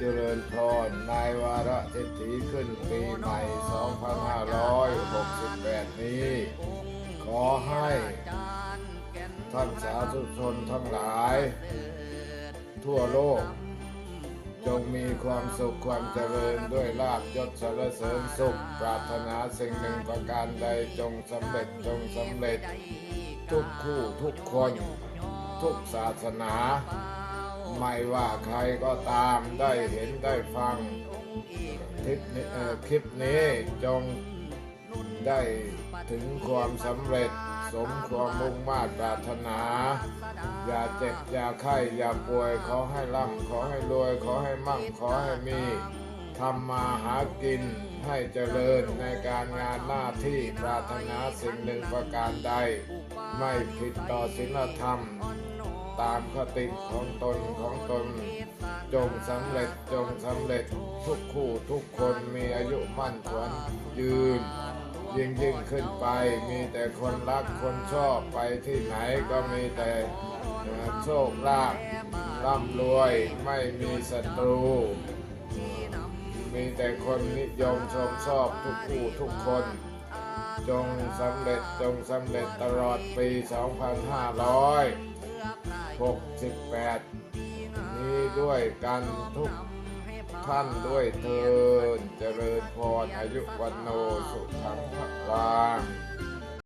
เจริญพรในวาระเศรษฐีขึ้นปีใหม่ 2568 นี้ ขอให้ท่านสาธุชนทั้งหลาย ทั่วโลก จงมีความสุขความเจริญด้วยลาบยศสรรเสริญสุข ปรารถนาสิ่งหนึ่งประการใดจงสำเร็จจงสำเร็จ ทุกคู่ทุกคน ทุกศาสนา ไม่ว่าใครก็ตามได้เห็นได้ฟังคลิปนี้คลิปนี้จงได้ถึงความสำเร็จสมความมุ่งมา่ปรารถนา อย่าเจ็บ อย่าไข้ อย่าป่วย ขอให้ร่ำขอให้รวย ขอให้มั่ง ขอให้มีทำมาหากินให้เจริญในการงานหน้าที่ปรารถนาสิ่งหนึ่งประการใด ไม่ผิดต่อศีลธรรม ตามคติของตนของตน จงสำเร็จจงสำเร็จทุกคู่ทุกคนมีอายุมั่นขวัญยืน ยิ่งยิ่งขึ้นไป มีแต่คนรักคนชอบไปที่ไหนก็มีแต่โชคลาภร่ำรวยไม่มีศัตรู มีแต่คนนิยมชมชอบทุกคู่ทุกคน จงสำเร็จจงสำเร็จตลอดปี นี้ด้วยกันทุกท่านด้วยเทินเจริญพรอายุวันโนสุขังพลัง